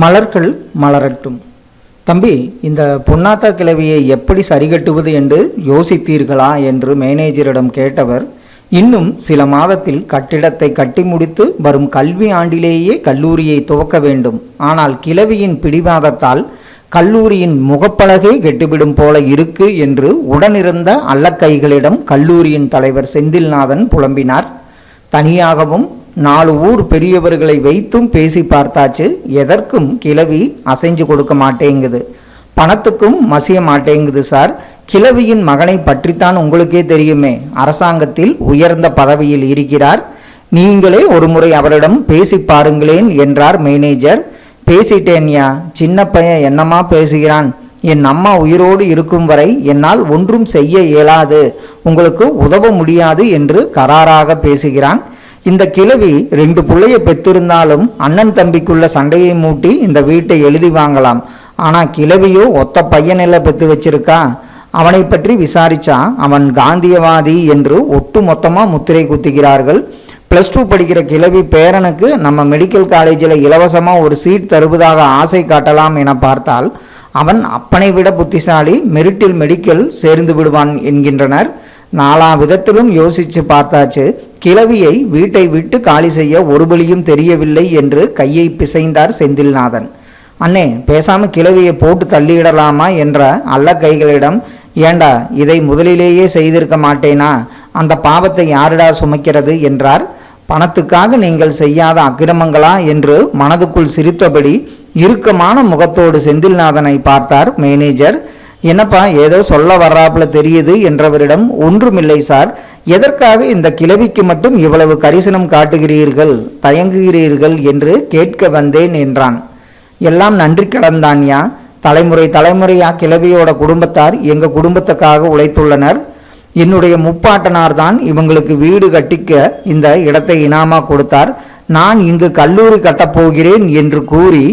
மலர்கள் மலரட்டும். தம்பி இந்த பொன்னாத்தா கிழவியை எப்படி சரிகட்டுவது என்று யோசித்தீர்களா என்று மேனேஜரிடம் கேட்டவர் இன்னும் சில மாதத்தில் கட்டிடத்தை கட்டி முடித்து வரும் கல்வி ஆண்டிலேயே கல்லூரியை துவக்க வேண்டும். ஆனால் கிழவியின் பிடிவாதத்தால் கல்லூரியின் முகப்பலகை கெட்டுவிடும் போல இருக்கு என்று உடனிருந்த அல்லக்கைகளிடம் கல்லூரியின் தலைவர் செந்தில்நாதன் புலம்பினார். தனியாகவும் நாலு ஊர் பெரியவர்களை வைத்தும் பேசி பார்த்தாச்சு. எதற்கும் கிழவி அசைஞ்சு கொடுக்க மாட்டேங்குது. பணத்துக்கும் மசிய மாட்டேங்குது சார். கிழவியின் மகனை பற்றித்தான் உங்களுக்கே தெரியுமே. அரசாங்கத்தில் உயர்ந்த பதவியில் இருக்கிறார். நீங்களே ஒரு முறை அவரிடம் பேசி பாருங்களேன் என்றார் மேனேஜர். பேசிட்டேன்யா சின்ன பையன் என்னமா பேசுகிறான்? என் அம்மா உயிரோடு இருக்கும் வரை என்னால் ஒன்றும் செய்ய இயலாது. உங்களுக்கு உதவ முடியாது என்று கராராக பேசுகிறான். இந்த கிழவி ரெண்டு பிள்ளைய பெற்றிருந்தாலும் அண்ணன் தம்பிக்குள்ள சண்டையை மூட்டி இந்த வீட்டை எழுதி வாங்கலாம். ஆனால் கிழவியோ ஒத்த பையனில் பெற்று வச்சிருக்கா? அவனை பற்றி விசாரிச்சா அவன் காந்தியவாதி என்று ஒட்டு மொத்தமாக முத்திரை குத்துகிறார்கள். ப்ளஸ் டூ படிக்கிற கிழவி பேரனுக்கு நம்ம மெடிக்கல் காலேஜில் இலவசமாக ஒரு சீட் தருவதாக ஆசை காட்டலாம் என பார்த்தால் அவன் அப்பனை விட புத்திசாலி மெரிட்டில் மெடிக்கல் சேர்ந்து விடுவான் என்கின்றனர். நாலாம் விதத்திலும் யோசித்து பார்த்தாச்சு. கிழவியை வீட்டை விட்டு காலி செய்ய ஒரு பலியும் தெரியவில்லை என்று கையை பிசைந்தார் செந்தில்நாதன். அண்ணே பேசாம கிழவியை போட்டு தள்ளிவிடலாமா? என்ற அல்ல கைகளிடம் ஏண்டா இதை முதலிலேயே செய்திருக்க மாட்டேனா? அந்த பாவத்தை யாரிடா சுமக்கிறது? என்றார். பணத்துக்காக நீங்கள் செய்யாத அக்கிரமங்களா? என்று மனதுக்குள் சிரித்தபடி இறுக்கமான முகத்தோடு செந்தில்நாதனை பார்த்தார் மேனேஜர். என்னப்பா ஏதோ சொல்ல வர்றாப்புல தெரியுது என்றவரிடம் ஒன்றுமில்லை சார். எதற்காக இந்த கிழவிக்கு மட்டும் இவ்வளவு கரிசனம் காட்டுகிறீர்கள் தயங்குகிறீர்கள் என்று கேட்க வந்தேன் என்றான். எல்லாம் நன்றி கடந்தான்யா. தலைமுறை தலைமுறையா கிழவியோட குடும்பத்தார் எங்க குடும்பத்துக்காக உழைத்துள்ளனர். என்னுடைய முப்பாட்டனார் தான் இவங்களுக்கு வீடு கட்டிக்க இந்த இடத்தை இனாமா கொடுத்தார். நான் இங்கு கல்லூரி கட்டப்போகிறேன் என்று கூறி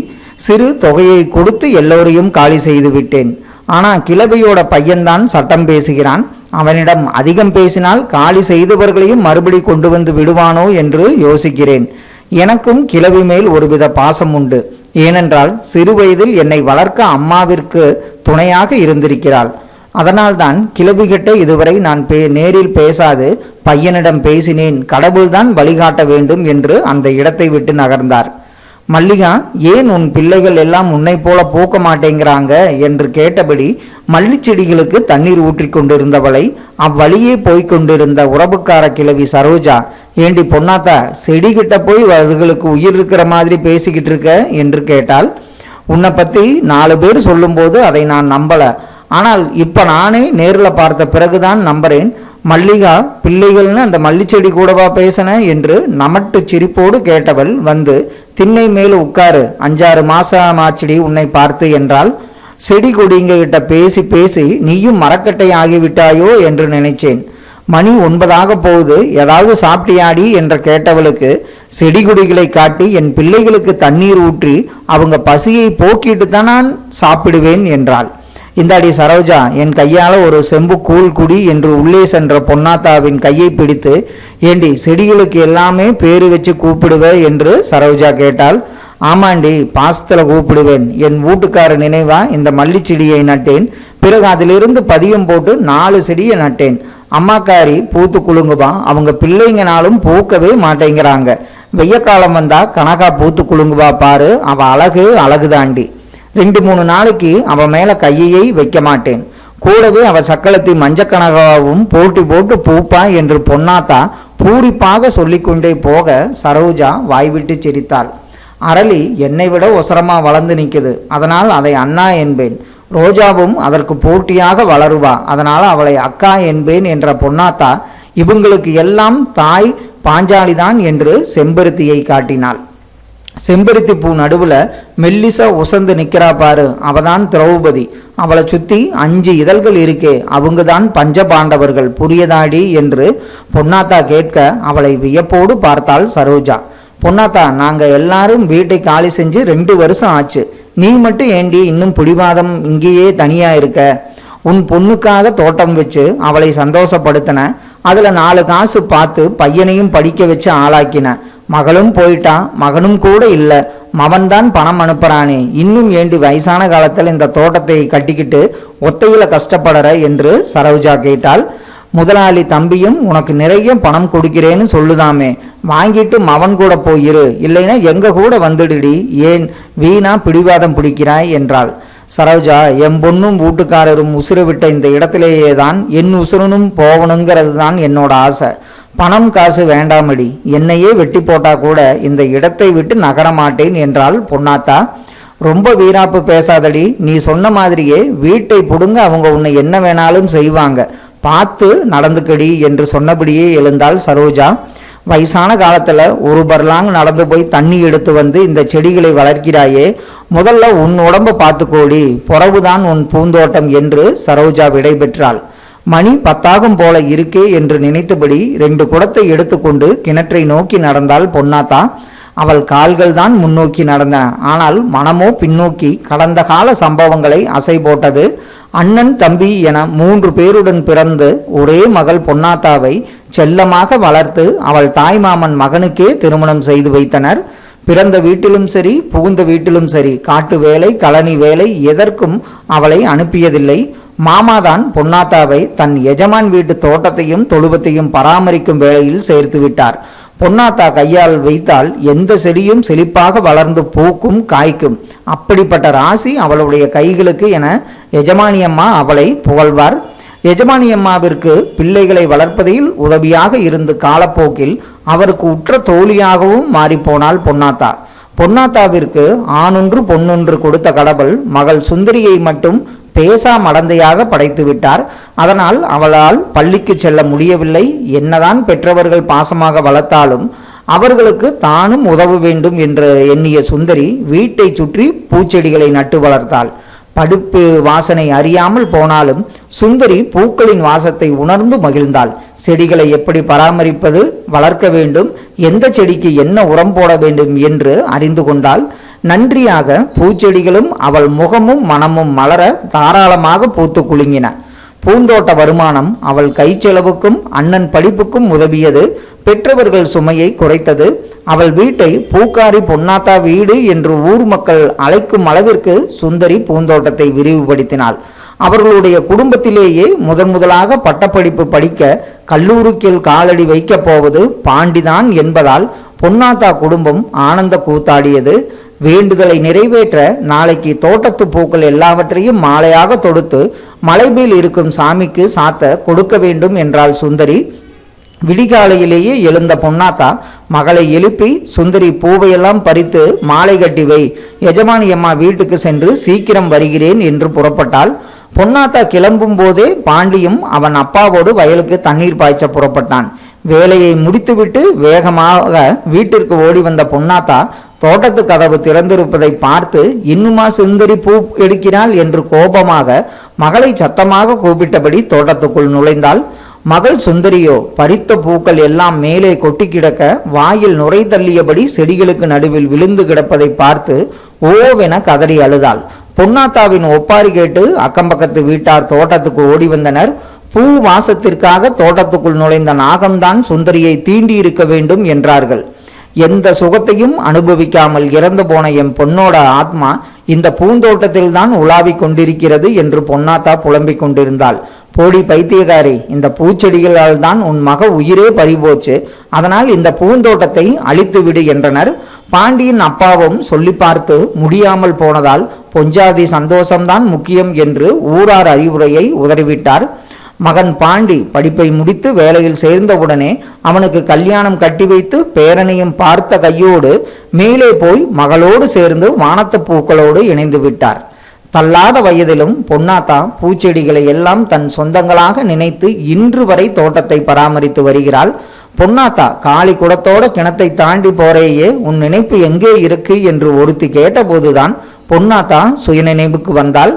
சிறு தொகையை கொடுத்து எல்லோரையும் காலி செய்து விட்டேன். ஆனால் கிளபியோட பையன்தான் சட்டம் பேசுகிறான். அவனிடம் அதிகம் பேசினால் காலி செய்தவர்களையும் மறுபடி கொண்டு வந்து விடுவானோ என்று யோசிக்கிறேன். எனக்கும் கிளவி மேல் ஒருவித பாசம் உண்டு. ஏனென்றால் சிறுவயதில் என்னை வளர்க்க அம்மாவிற்கு துணையாக இருந்திருக்கிறாள். அதனால்தான் கிளவிகிட்ட இதுவரை நான் பே நேரில் பேசாது பையனிடம் பேசினேன் கடவுள்தான் வழிகாட்ட வேண்டும் என்று அந்த இடத்தை விட்டு நகர்ந்தார். மல்லிகா ஏன் உன் பிள்ளைகள் எல்லாம் உன்னை போல போக்க மாட்டேங்கிறாங்க? என்று கேட்டபடி மல்லிச்செடிகளுக்கு தண்ணீர் ஊற்றிக் கொண்டிருந்தவளை அவ்வழியே போய்க் கொண்டிருந்த உறவுக்கார கிழவி சரோஜா ஏண்டி பொன்னாத்தா செடிகிட்ட போய் அதுகளுக்கு உயிர் இருக்கிற மாதிரி பேசிக்கிட்டு இருக்க? என்று கேட்டால் உன்னை பத்தி நாலு பேர் சொல்லும்போது அதை நான் நம்பல. ஆனால் இப்ப நானே நேரில் பார்த்த பிறகுதான் நம்புறேன். மல்லிகா பிள்ளைகள்னு அந்த மல்லிச்செடி கூடவா பேசின? என்று நமட்டு சிரிப்போடு கேட்டவள் வந்து திண்ணை மேல் உட்காரு. அஞ்சாறு மாசம் ஆச்சுடி உன்னை பார்த்து என்றால் செடி கொடிங்க கிட்ட பேசி பேசி நீயும் மரக்கட்டை ஆகிவிட்டாயோ? என்று நினைச்சேன். மணி ஒன்பதாக போகுது. ஏதாவது சாப்பிட்டியாடி? என்று கேட்டவளுக்கு செடி கொடிகளை காட்டி என் பிள்ளைகளுக்கு தண்ணீர் ஊற்றி அவங்க பசியை போக்கிட்டு தான் நான் சாப்பிடுவேன் என்றாள். இந்தாடி சரோஜா என் கையால் ஒரு செம்பு கூழ் குடி என்று உள்ளே சென்ற பொன்னாத்தாவின் கையை பிடித்து ஏண்டி செடிகளுக்கு எல்லாமே பேரு வச்சு கூப்பிடுவேன் என்று சரோஜா கேட்டால் ஆமாண்டி பாசத்தில் கூப்பிடுவேன். என் வீட்டுக்கார நினைவா இந்த மல்லிச்செடியை நட்டேன். பிறகு அதிலிருந்து பதியம் போட்டு நாலு செடியை நட்டேன். அம்மாக்காரி பூத்து குலுங்குவா. அவங்க பிள்ளைங்கனாலும் பூக்கவே மாட்டேங்கிறாங்க. வெய்ய காலம் வந்தா கனகா பூத்து குலுங்குவா பாரு. அவ அழகு அழகுதாண்டி. ரெண்டு மூணு நாளைக்கு அவன் மேலே கையையை வைக்க மாட்டேன். கூடவே அவ சக்களத்தை மஞ்சக்கனகாவும் போட்டி போட்டு பூப்பா என்று பொன்னாத்தா பூரிப்பாக சொல்லிக்கொண்டே போக சரோஜா வாய்விட்டு சிரித்தாள். அரளி என்னை விட ஒசரமாக வளர்ந்து நிற்குது. அதனால் அதை அண்ணா என்பேன். ரோஜாவும் அதற்கு போட்டியாக வளருவா. அதனால் அவளை அக்கா என்பேன் என்ற பொன்னாத்தா இவங்களுக்கு எல்லாம் தாய் பாஞ்சாலிதான் என்று செம்பருத்தியை காட்டினாள். செம்பருத்தி பூ நடுவில் மெல்லிசா உசந்து நிற்கிறா பாரு அவதான் திரௌபதி. அவளை சுற்றி அஞ்சு இதழ்கள் இருக்கே அவங்க தான் பஞ்சபாண்டவர்கள் புரியதாடி என்று பொன்னாத்தா கேட்க அவளை வியப்போடு பார்த்தாள் சரோஜா. பொன்னாத்தா நாங்கள் எல்லாரும் வீட்டை காலி செஞ்சு ரெண்டு வருஷம் ஆச்சு. நீ மட்டும் ஏண்டி இன்னும் பிடிவாதம் இங்கேயே தனியாக இருக்க? உன் பொண்ணுக்காக தோட்டம் வச்சு அவளை சந்தோஷப்படுத்தின. அதில் நாலு காசு பார்த்து பையனையும் படிக்க வச்சு ஆளாக்கின. மகளும் போயிட்டான். மகனும் கூட இல்லை. மவன்தான் பணம் அனுப்புறானே. இன்னும் ஏண்டி வயசான காலத்தில் இந்த தோட்டத்தை கட்டிக்கிட்டு ஒத்தையில் கஷ்டப்படற என்று சரோஜா கேட்டாள். முதலாளி தம்பியும் உனக்கு நிறைய பணம் கொடுக்கிறேன்னு சொல்லுதாமே. வாங்கிட்டு மவன் கூட போயிரு இல்லைன்னா எங்க கூட வந்துடுடி. ஏன்? வீணா பிடிவாதம் பிடிக்கிறாய் என்றாள். சரோஜா என் பொண்ணும் வீட்டுக்காரரும் உசுறு விட்ட இந்த இடத்திலேயே தான் என் உசுரனும் போகணுங்கிறது தான் என்னோட ஆசை. பணம் காசு வேண்டாமடி. என்னையே வெட்டி போட்டா கூட இந்த இடத்தை விட்டு நகரமாட்டேன் என்றால் என்றாள் பொன்னாத்தா. ரொம்ப வீராப்பு பேசாதடி. நீ சொன்ன மாதிரியே வீட்டை புடுங்க அவங்க உன்னை என்ன வேணாலும் செய்வாங்க. பார்த்து நடந்துக்கடி என்று சொன்னபடியே எழுந்தாள் சரோஜா. வயசான காலத்தில் ஒரு பர்லாங் நடந்து போய் தண்ணி எடுத்து வந்து இந்த செடிகளை வளர்க்கிறாயே. முதல்ல உன் உடம்ப பார்த்துக்கோடி. புறவுதான் உன் பூந்தோட்டம் என்று சரோஜா விடைபெற்றாள் மணி பத்தாகும் போல இருக்கே என்று நினைத்தபடி ரெண்டு குடத்தை எடுத்துக்கொண்டு கிணற்றை நோக்கி நடந்தாள் பொன்னாத்தா. அவள் கால்கள் தான் முன்னோக்கி நடந்தன ஆனால் மனமோ பின்னோக்கி கடந்த கால சம்பவங்களை அசை போட்டது. அண்ணன் தம்பி என மூன்று பேருடன் பிறந்து ஒரே மகள் பொன்னாத்தாவை செல்லமாக வளர்த்து அவள் தாய்மாமன் மகனுக்கே திருமணம் செய்து வைத்தனர். பிறந்த வீட்டிலும் சரி புகுந்த வீட்டிலும் சரி காட்டு வேலை களனி வேலை எதற்கும் அவளை அனுப்பியதில்லை. மாமாதான் பொன்னாத்தாவை தன் எஜமான் வீட்டு தோட்டத்தையும் தொழுவத்தையும் பராமரிக்கும் வேளையில் சேர்த்து விட்டார். பொன்னாத்தா கையால் வைத்தால் எந்த செடியும் செழிப்பாக வளர்ந்து பூக்கும் காய்க்கும். அப்படிப்பட்ட ராசி அவளுடைய கைகளுக்கு என எஜமானியம்மா அவளை புகழ்வார். எஜமானியம்மாவிற்கு பிள்ளைகளை வளர்ப்பதில் உதவியாக இருந்து காலப்போக்கில் அவருக்கு உற்ற தோழியாகவும் மாறிப்போனாள் பொன்னாத்தா. பொன்னாத்தாவிற்கு ஆணொன்று பொன்னொன்று கொடுத்த கடவுள் மகள் சுந்தரியை மட்டும் பேசா மடந்தையாக படைத்து விட்டார். அதனால் அவளால் பள்ளிக்கு செல்ல முடியவில்லை. என்னதான் பெற்றவர்கள் பாசமாக வளர்த்தாலும் அவர்களுக்கு தானும் உதவ வேண்டும் என்று எண்ணிய சுந்தரி வீட்டை சுற்றி பூச்செடிகளை நட்டு வளர்த்தாள். படுப்பு வாசனை அறியாமல் போனாலும் சுந்தரி பூக்களின் வாசத்தை உணர்ந்து மகிழ்ந்தாள். செடிகளை எப்படி பராமரிப்பது வளர்க்க வேண்டும் எந்த செடிக்கு என்ன உரம் போட வேண்டும் என்று அறிந்து கொண்டாள். நன்றியாக பூச்செடிகளும் அவள் முகமும் மனமும் மலர தாராளமாக பூத்து குலுங்கின. பூந்தோட்ட வருமானம் அவள் கைச்செலவுக்கும் அண்ணன் படிப்புக்கும் உதவியது. பெற்றவர்கள் சுமையை குறைத்தது. அவள் வீட்டை பூக்காரி பொன்னாத்தா வீடு என்று ஊர் மக்கள் அழைக்கும் அளவிற்கு சுந்தரி பூந்தோட்டத்தை விரிவுபடுத்தினாள். அவர்களுடைய குடும்பத்திலேயே முதன் முதலாக பட்டப்படிப்பு படிக்க கல்லூரிக்கில் காலடி வைக்கப் போவது பாண்டிதான் என்பதால் பொன்னாத்தா குடும்பம் ஆனந்த கூத்தாடியது. வேண்டுதலை நிறைவேற்ற நாளைக்கு தோட்டத்து பூக்கள் எல்லாவற்றையும் மாலையாக தொடுத்து மலைமேல் இருக்கும் சாமிக்கு சாத்த கொடுக்க வேண்டும் என்றாள் சுந்தரி. விடிகாலையிலேயே எழுந்த பொன்னாத்தா மகளை எழுப்பி சுந்தரி பூவையெல்லாம் பறித்து மாலை கட்டி வை. எஜமானி அம்மா வீட்டுக்கு சென்று சீக்கிரம் வருகிறேன் என்று புறப்பட்டாள். பொன்னாத்தா கிளம்பும் போதே பாண்டியும் அவன் அப்பாவோடு வயலுக்கு தண்ணீர் பாய்ச்ச புறப்பட்டான். வேலையை முடித்துவிட்டு வேகமாக வீட்டிற்கு ஓடி வந்த பொன்னாத்தா தோட்டத்து கதவு திறந்திருப்பதை பார்த்து இன்னுமா சுந்தரி பூ எடுக்கிறாள்? என்று கோபமாக மகளை சத்தமாக கூப்பிட்டபடி தோட்டத்துக்குள் நுழைந்தாள். மகள் சுந்தரியோ பறித்த பூக்கள் எல்லாம் மேலே கொட்டி கிடக்க வாயில் நுரை தள்ளியபடி செடிகளுக்கு நடுவில் விழுந்து கிடப்பதை பார்த்து ஓவென கதறி அழுதாள். பொன்னாத்தாவின் ஒப்பாரி கேட்டு அக்கம்பக்கத்து வீட்டார் தோட்டத்துக்கு ஓடி வந்தனர். பூ வாசத்திற்காக தோட்டத்துக்குள் நுழைந்த நாகம்தான் சுந்தரியை தீண்டியிருக்க வேண்டும் என்றார்கள். எந்த சுகத்தையும் அனுபவிக்காமல் இறந்து போன என் பொன்னோட ஆத்மா இந்த பூந்தோட்டத்தில் தான் உலாவிக் கொண்டிருக்கிறது என்று பொன்னாத்தா புலம்பிக் கொண்டிருந்தாள். போடி பைத்தியகாரி இந்த பூச்செடிகளால் தான் உன் மக உயிரே பறிபோச்சு அதனால் இந்த பூந்தோட்டத்தை அழித்து விடு என்றனர். பாண்டியின் அப்பாவும் சொல்லி பார்த்து முடியாமல் போனதால் பொஞ்சாதி சந்தோஷம்தான் முக்கியம் என்று ஊரார் அறிவுரையை உதறிவிட்டார். மகன் பாண்டி படிப்பை முடித்து வேலையில் சேர்ந்தவுடனே அவனுக்கு கல்யாணம் கட்டி வைத்து பேரனையும் பார்த்த கையோடு மேலே போய் மகளோடு சேர்ந்து வானத்து பூக்களோடு இணைந்து விட்டார். தள்ளாத வயதிலும் பொன்னாத்தா பூச்செடிகளை எல்லாம் தன் சொந்தங்களாக நினைத்து இன்று வரை தோட்டத்தை பராமரித்து வருகிறாள். பொன்னாத்தா காளி குடத்தோட கிணத்தை தாண்டி போறேயே உன் நினைப்பு எங்கே இருக்கு? என்று ஒருத்தி கேட்டபோதுதான் பொன்னாத்தா சுயநினைவுக்கு வந்தாள்.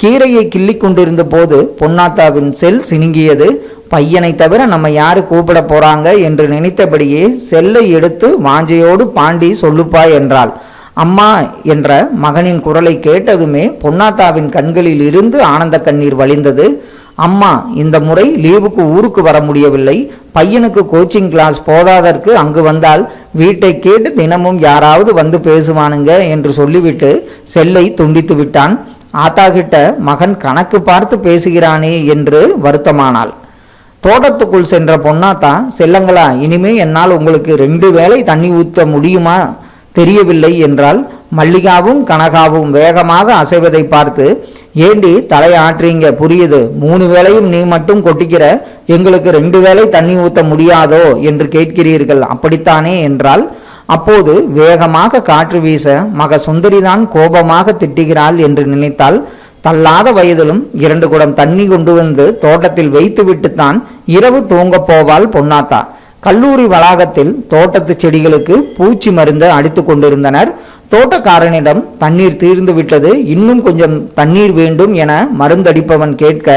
கீரையை கிள்ளி கொண்டிருந்த போது பொன்னாத்தாவின் செல் சினுங்கியது. பையனை தவிர நம்ம யாரு கூப்பிட போறாங்க என்று நினைத்தபடியே செல்லை எடுத்து வாஞ்சையோடு பாண்டி சொல்லுப்பா என்றாள். அம்மா என்ற மகனின் குரலை கேட்டதுமே பொன்னாத்தாவின் கண்களில் இருந்து ஆனந்த கண்ணீர் வழிந்தது. அம்மா இந்த முறை லீவுக்கு ஊருக்கு வர முடியவில்லை. பையனுக்கு கோச்சிங் கிளாஸ் போதாதற்கு அங்கு வந்தால் வீட்டை கேட்டு தினமும் யாராவது வந்து பேசுவானுங்க என்று சொல்லிவிட்டு செல்லை துண்டித்து விட்டான். ஆத்தா கிட்ட மகன் கணக்கு பார்த்து பேசுகிறானே என்று வருத்தமானாள். தோட்டத்துக்குள் சென்ற பொன்னாத்தா செல்லங்களா இனிமே என்னால் உங்களுக்கு ரெண்டு வேளை தண்ணி ஊற்ற முடியுமா? தெரியவில்லை என்றால் மல்லிகாவும் கனகாவும் வேகமாக அசைவதை பார்த்து ஏண்டி தலையாற்றீங்க புரியுது. மூணு வேளையும் நீ மட்டும் கொட்டிக்கிற. எங்களுக்கு ரெண்டு வேளை தண்ணி ஊற்ற முடியாதோ? என்று கேட்கிறீர்கள். அப்படித்தானே என்றால் அப்போது வேகமாக காற்று வீச மக சுந்தரிதான் கோபமாக திட்டுகிறாள் என்று நினைத்தால் தள்ளாத வயதிலும் இரண்டு குடம் தண்ணி கொண்டு வந்து தோட்டத்தில் வைத்துவிட்டுத்தான் இரவு தூங்கப் போவாள் பொன்னாத்தா. கல்லூரி வளாகத்தில் தோட்டத்து செடிகளுக்கு பூச்சி மருந்து அடித்து கொண்டிருந்தனர். தோட்டக்காரனிடம் தண்ணீர் தீர்ந்து விட்டது இன்னும் கொஞ்சம் தண்ணீர் வேண்டும் என மருந்தடிப்பவன் கேட்க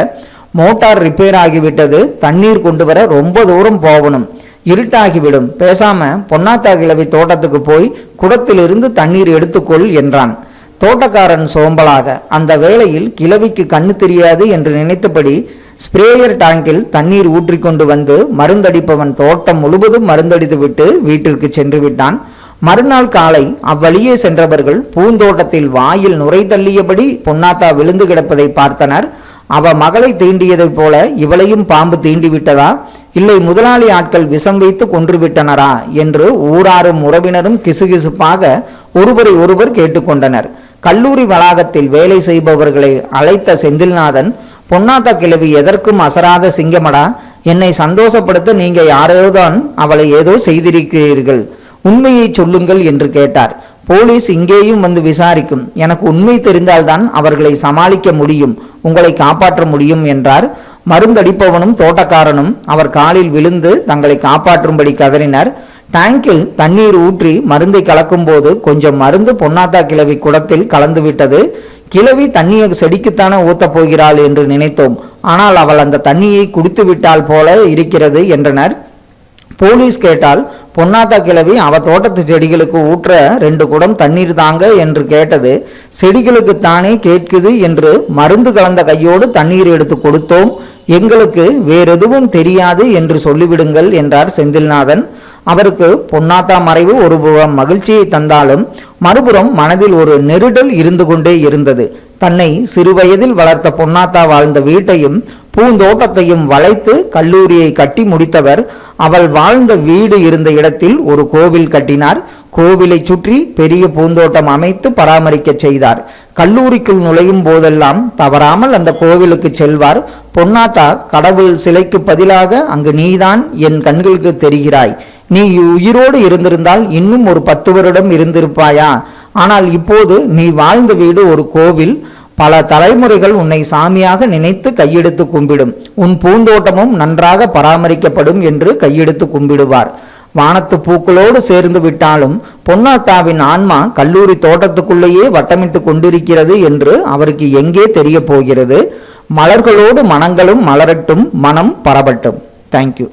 மோட்டார் ரிப்பேர் ஆகிவிட்டது தண்ணீர் கொண்டு வர ரொம்ப தூரம் போகணும். இருட்டாகிவிடும். பேசாம பொன்னாத்தா கிழவி தோட்டத்துக்கு போய் குடத்திலிருந்து தண்ணீர் எடுத்துக்கொள் என்றான். தோட்டக்காரன் சோம்பலாக அந்த வேளையில் கிழவிக்கு கண்ணு தெரியாது என்று நினைத்தபடி ஸ்ப்ரேயர் டேங்கில் தண்ணீர் ஊற்றிக்கொண்டு வந்து மருந்தடிப்பவன் தோட்டம் முழுவதும் மருந்தடித்துவிட்டு வீட்டிற்கு சென்று விட்டான். மறுநாள் காலை அவ்வழியே சென்றவர்கள் பூந்தோட்டத்தில் வாயில் நுரை தள்ளியபடி பொன்னாத்தா விழுந்து கிடப்பதை பார்த்தனர். அவ மகளை தீண்டியதைப் போல இவளையும் பாம்பு தீண்டி விட்டதா இல்லை முதலாளி ஆட்கள் விஷம் வைத்து கொன்று விட்டனரா என்று ஊராரும் உறவினரும் கிசுகிசுப்பாக ஒருவரை ஒருவர் கேட்டுக்கொண்டனர். கல்லூரி வளாகத்தில் வேலை செய்பவர்களை அழைத்த செந்தில்நாதன் பொன்னாத்த கிழவி எதற்கும் அசராத சிங்கமடா? என்னை சந்தோஷப்படுத்த நீங்க யாரோதான் அவளை ஏதோ செய்திருக்கிறீர்கள்? உண்மையை சொல்லுங்கள் என்று கேட்டார். போலீஸ் இங்கேயும் வந்து விசாரிக்கும். எனக்கு உண்மை தெரிந்தால்தான் அவர்களை சமாளிக்க முடியும் உங்களை காப்பாற்ற முடியும் என்றார். மருந்தடிப்பவனும் தோட்டக்காரனும் அவர் காலில் விழுந்து தங்களை காப்பாற்றும்படி கதறினர். டேங்கில் தண்ணீர் ஊற்றி மருந்தை கலக்கும் போது கொஞ்சம் மருந்து பொன்னாத்தா கிழவி குடத்தில் கலந்து விட்டது கிழவி தண்ணியை செடிக்குத்தானே ஊத்தப் போகிறாள் என்று நினைத்தோம். ஆனால் அவள் அந்த தண்ணியை குடித்து விட்டால் போல இருக்கிறது என்றனர். போலீஸ் கேட்டால் பொன்னாத்தா கிழவி அவ தோட்டத்து செடிகளுக்கு ஊற்ற ரெண்டு குடம் தண்ணீர் தாங்க என்று கேட்டது. செடிகளுக்கு தானே கேட்குது என்று மருந்து கலந்த கையோடு தண்ணீர் எடுத்து கொடுத்தோம். எங்களுக்கு வேறெதுவும் தெரியாது என்று சொல்லிவிடுங்கள் என்றார் செந்தில்நாதன். அவருக்கு பொன்னாத்தா மறைவு ஒரு புறம் மகிழ்ச்சியை தந்தாலும் மறுபுறம் மனதில் ஒரு நெருடல் இருந்து கொண்டே இருந்தது. தன்னை சிறுவயதில் வளர்த்த பொன்னாத்தா வாழ்ந்த வீட்டையும் பூந்தோட்டத்தையும் வளைத்து கல்லூரியை கட்டி முடித்தவர் அவள் வாழ்ந்த வீடு இருந்த இடத்தில் ஒரு கோவில் கட்டினார். கோவிலை சுற்றி பெரிய பூந்தோட்டம் அமைத்து பராமரிக்க செய்தார். கல்லூரிக்குள் நுழையும் போதெல்லாம் தவறாமல் அந்த கோவிலுக்கு செல்வார். பொன்னாத்தா கடவுள் சிலைக்கு பதிலாக அங்கு நீதான் என் கண்களுக்கு தெரிகிறாய். நீ உயிரோடு இருந்திருந்தால் இன்னும் ஒரு பத்து வருடம் இருந்திருப்பாயா? ஆனால் இப்போது நீ வாழ்ந்த வீடு ஒரு கோவில். பல தலைமுறைகள் உன்னை சாமியாக நினைத்து கையெடுத்து கும்பிடும். உன் பூந்தோட்டமும் நன்றாக பராமரிக்கப்படும் என்று கையெடுத்து கும்பிடுவார். வானத்து பூக்களோடு சேர்ந்து விட்டாலும் பொன்னாத்தாவின் ஆன்மா கல்லூரி தோட்டத்துக்குள்ளேயே வட்டமிட்டு கொண்டிருக்கிறது என்று அவருக்கு எங்கே தெரிய போகிறது? மலர்களோடு மனங்களும் மலரட்டும் மனம் பரவட்டும். தேங்க்யூ